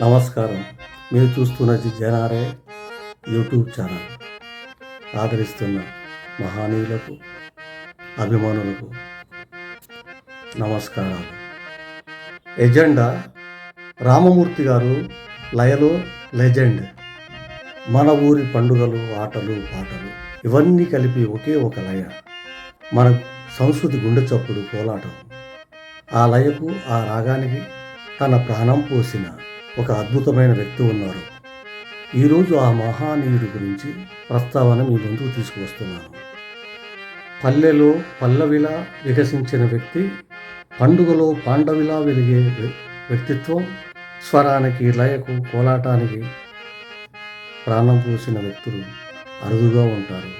నమస్కారం. మీరు చూస్తున్నది జనారే యూట్యూబ్ ఛానల్. ఆదరిస్తున్న మహానీయులకు అభిమానులకు నమస్కారాలు. ఎజెండా రామమూర్తి గారు లయలో లెజెండ్. మన ఊరి పండుగలు ఆటలు పాటలు ఇవన్నీ కలిపి ఒకే ఒక లయ. మన సంస్కృతి గుండె చప్పుడు కోలాటం ఆ లయకు ఆ రాగానికి తన ప్రాణం పోసిన ఒక అద్భుతమైన వ్యక్తి ఉన్నారు. ఈరోజు ఆ మహానీయుడి గురించి ప్రస్తావన మీ ముందుకు తీసుకువస్తున్నాను. పల్లెలో పల్లవిలా వికసించిన వ్యక్తి పండుగలో పాండవిలా వెలిగే వ్యక్తిత్వం స్వరానికి లయకు కోలాటానికి ప్రాణం పోసిన వ్యక్తులు అరుదుగా ఉంటారు.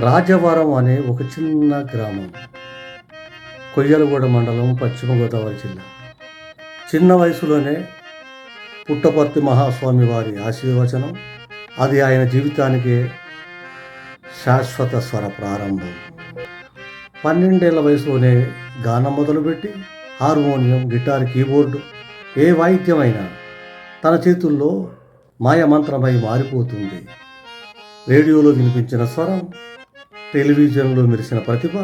రాజవరం అనే ఒక చిన్న గ్రామం కొయ్యలగూడ మండలం పశ్చిమ గోదావరి జిల్లా. చిన్న వయసులోనే పుట్టపర్తి మహాస్వామి వారి ఆశీర్వచనం. అది ఆయన జీవితానికి శాశ్వత స్వర ప్రారంభం. పన్నెండేళ్ళ వయసులోనే గానం మొదలుపెట్టి హార్మోనియం గిటార్ కీబోర్డు ఏ వాయిద్యమైనా తన చేతుల్లో మాయమంత్రమై మారిపోతుంది. రేడియోలో వినిపించిన స్వరం టెలివిజన్లో మెరిసిన ప్రతిభ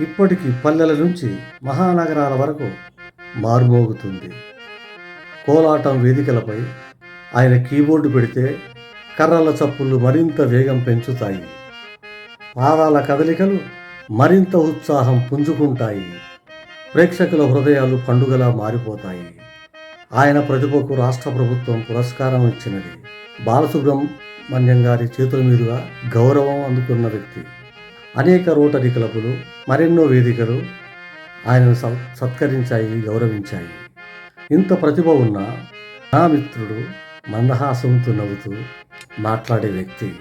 ఇప్పటికీ పల్లెల నుంచి మహానగరాల వరకు మారుమోగుతుంది. కోలాటం వేదికలపై ఆయన కీబోర్డు పెడితే కర్రల చప్పుళ్ళు మరింత వేగం పెంచుతాయి. పాదాల కదలికలు మరింత ఉత్సాహం పుంజుకుంటాయి. ప్రేక్షకుల హృదయాలు పండుగలా మారిపోతాయి. ఆయన ప్రతిభకు రాష్ట్ర ప్రభుత్వం పురస్కారం ఇచ్చినది. బాలసుబ్రహ్మణ్యం గారి చేతుల మీదుగా గౌరవం అందుకున్న వ్యక్తి. అనేక రోటరీ క్లబ్బులు మరెన్నో వేదికలు ఆయనను సత్- సత్కరించాయి గౌరవించాయి. ఇంత ప్రతిభ ఉన్న నా మిత్రుడు మందహాసంతో నవ్వుతూ మాట్లాడే వ్యక్తి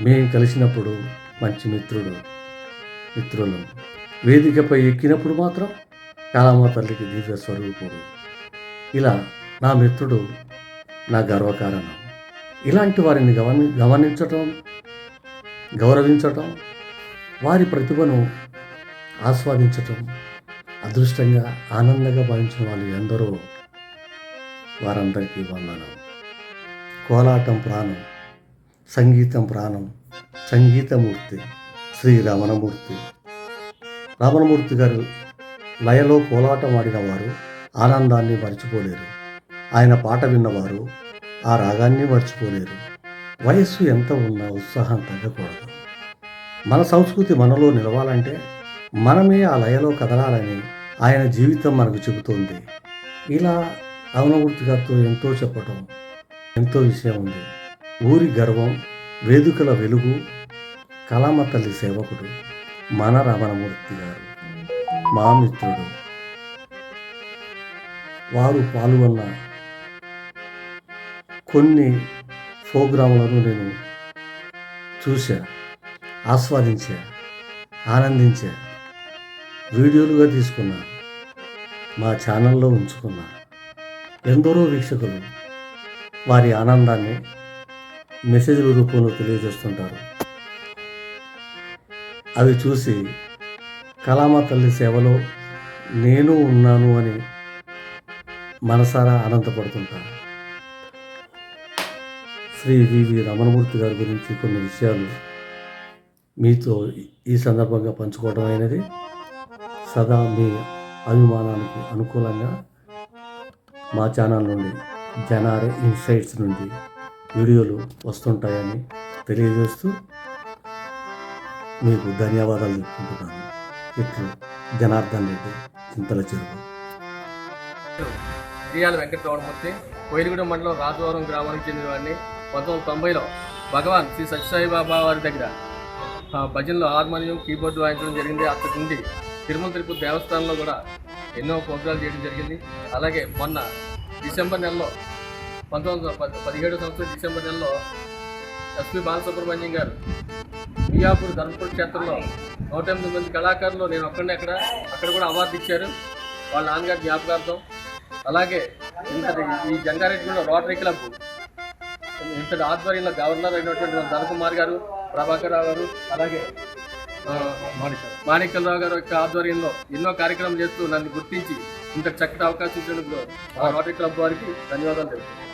మేము కలిసినప్పుడు మంచి మిత్రుడు. మిత్రులు వేదికపై ఎక్కినప్పుడు మాత్రం కాళమ్మ తల్లికి దివ్య స్వరూపుడు. ఇలా నా మిత్రుడు నా గర్వకారణం. ఇలాంటి వారిని గమని గమనించటం గౌరవించటం వారి ప్రతిభను ఆస్వాదించటం అదృష్టంగా ఆనందంగా భావించిన వాళ్ళు ఎందరో వారందరికీ వందనం కోలాటం ప్రాణం సంగీతం ప్రాణం సంగీతమూర్తి శ్రీ రమణమూర్తి. రమణమూర్తి గారు లయలో కోలాటం ఆడిన వారు ఆనందాన్ని మర్చిపోలేరు. ఆయన పాట విన్నవారు ఆ రాగాన్ని మర్చిపోలేరు. వయస్సు ఎంత ఉన్నా ఉత్సాహం తగ్గకూడదు. మన సంస్కృతి మనలో నిలవాలంటే మనమే ఆ లయలో కదలాలని ఆయన జీవితం మనకు చెబుతోంది. ఇలా రమణమూర్తి గారితో ఎంతో చెప్పటం ఎంతో విషయం ఉంది. ఊరి గర్వం వేదికల వెలుగు కళామ తల్లి సేవకుడు మన రమణమూర్తి గారు మా మిత్రుడు. వారు పాల్గొన్న కొన్ని ప్రోగ్రాములను నేను చూశా ఆస్వాదించా ఆనందించా వీడియోలుగా తీసుకున్నా మా ఛానల్లో ఉంచుకున్నా. ఎందరో వీక్షకులు వారి ఆనందాన్ని మెసేజ్ల రూపంలో తెలియజేస్తుంటారు. అవి చూసి కళామ తల్లి సేవలో నేను ఉన్నాను అని మనసారా ఆనందపడుతుంటాను శ్రీ వివి రమణమూర్తి గారి గురించి కొన్ని విషయాలు మీతో ఈ సందర్భంగా పంచుకోవడం అయినది. సదా మీ అభిమానానికి అనుకూలంగా మా ఛానల్ నుండి జనారే ఇన్సైట్స్ నుండి వీడియోలు వస్తుంటాయని తెలియజేస్తూ మీకు ధన్యవాదాలు చెప్పుకుంటున్నాను. ఇట్లు జనార్దన్ రెడ్డి చింతల చెరువు. శ్రీయాల వెంకట కోయిలగూడెం మండలం రాజవరం గ్రామానికి చెందినవాడిని. పంతొమ్మిది తొంభైలో భగవాన్ శ్రీ సత్యసాయి బాబా వారి దగ్గర ఆ, భజనలో హార్మోనియం కీబోర్డు వాయించడం జరిగింది. అక్కడి నుండి తిరుమల తిరుపతి దేవస్థానంలో కూడా ఎన్నో ప్రోగ్రాలు చేయడం జరిగింది. అలాగే మొన్న డిసెంబర్ నెలలో పంతొమ్మిది వందల పది పదిహేడు సంవత్సరం డిసెంబర్ నెలలో ఎస్పి బాలసుబ్రహ్మణ్యం గారు మియాపూర్ ధర్మపూర్ క్షేత్రంలో నూట ఎనిమిది మంది కళాకారులు నేను ఒక్కడే అక్కడ అక్కడ కూడా అవార్డు ఇచ్చారు. వాళ్ళ నాన్నగారి జ్ఞాపకార్థం. అలాగే ఇంతటి ఈ జంగారెడ్డిగూడ రోటరీ క్లబ్ ఇంతటి ఆధ్వర్యంలో గవర్నర్ అయినటువంటి ధనకుమార్ గారు ప్రభాకర్ రావు గారు అలాగే ఆ, మాణిక్యరావు గారు యొక్క ఆధ్వర్యంలో ఎన్నో కార్యక్రమాలు చేస్తూ నన్ను గుర్తించి ఇంత చక్కటి అవకాశం ఇచ్చినందుకు మా రోటరీ క్లబ్ వారికి ధన్యవాదాలు తెలుపుతున్నాను.